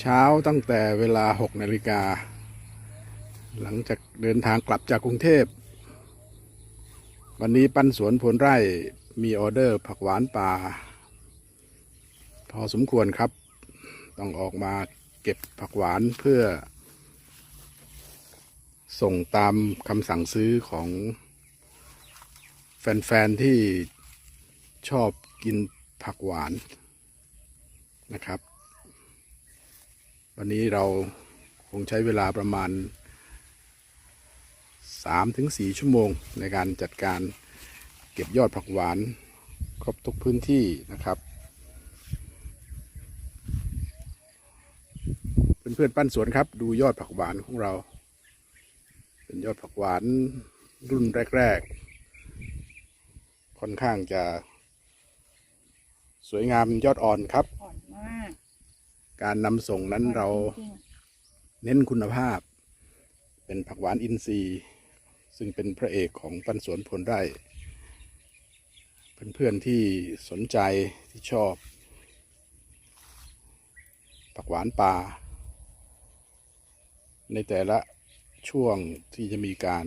เช้าตั้งแต่เวลา 6 นาฬิกา หลังจากเดินทางกลับจากกรุงเทพ วันนี้ปั้นสวนผลไร่มีออเดอร์ผักหวานป่า พอสมควรครับ ต้องออกมาเก็บผักหวานเพื่อ ส่งตามคำสั่งซื้อของ แฟน ๆ ที่ชอบกินผักหวานนะครับ วันนี้เราคงใช้เวลาประมาณ 3-4 ชั่วโมงในการจัดการเก็บยอดผักหวาน ครบทุกพื้นที่นะครับ เพื่อนๆปั้นสวนครับ ดูยอดผักหวานของเรา เป็นยอดผักหวานรุ่นแรก ๆ ค่อนข้างจะ สวยงามยอดอ่อนครับ การนำส่งนั้นเราเน้นคุณภาพ เป็นผักหวานอินทรีย์ ซึ่งเป็นพระเอกของปันสวนผลไร่เพื่อนๆที่สนใจที่ชอบ ผักหวานป่า ในแต่ละช่วงที่จะมีการ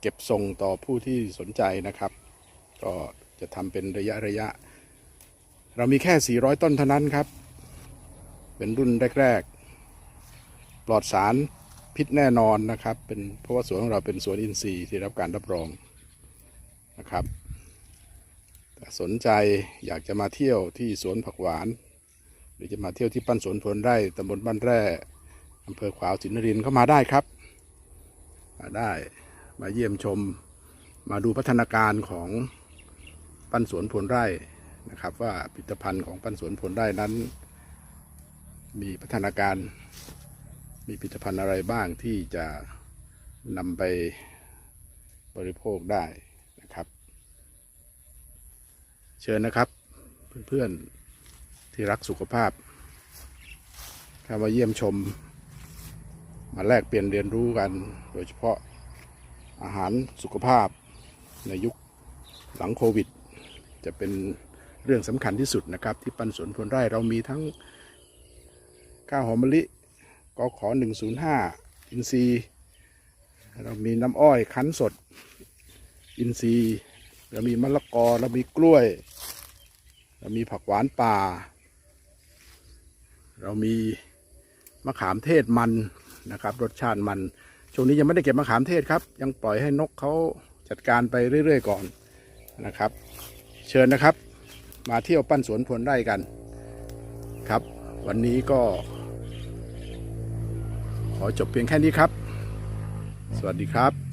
เก็บส่งต่อผู้ที่สนใจนะครับ ก็จะทำเป็นระยะระยะ เรามีแค่ 400 ต้นเท่านั้นครับ เป็นรุ่นแรก ๆ ปลอดสารพิษแน่นอนนะครับ เป็นเพราะว่าสวนของเราเป็นสวนอินทรีย์ที่รับการรับรองนะครับสนใจอยากจะมาเที่ยวที่สวนผักหวาน หรือจะมาเที่ยวที่ปั้นสวนผลไร่ตำบลบ้านแร่อำเภอขวาวสินนรินเข้ามาได้ครับ มาได้มาเยี่ยมชมมาดูพัฒนาการของปั้นสวนผลไร่ นะครับ ว่าผลิตภัณฑ์ของปั้นสวนผลไร่นั้น มีพัฒนาการ มีผลิตภัณฑ์อะไรบ้างที่จะนำไปบริโภคได้นะครับ เชิญนะครับเพื่อนๆที่รักสุขภาพเข้ามาเยี่ยมชม มาแลกเปลี่ยนเรียนรู้กัน โดยเฉพาะอาหารสุขภาพในยุคหลังโควิด จะเป็น เรื่องสำคัญที่สุดนะครับ ที่ปันสวนผลไร่เรามีทั้งข้าวหอมมะลิกขอหนึ่งศูนย์ห้าอินทรีย์เรามีน้ำอ้อยคั้นสด อินทรีย์เรามีมะละกอเรามีกล้วย เรามีผักหวานป่า เรามีมะขามเทศมันนะครับ รสชาติมันช่วงนี้ยังไม่ได้เก็บมะขามเทศครับ ยังปล่อยให้นกเขาจัดการไปเรื่อยๆก่อนนะครับ เชิญนะครับ มาเที่ยวปั้นสวนผลไร่กันครับ วันนี้ก็ ขอจบเพียงแค่นี้ครับ สวัสดีครับ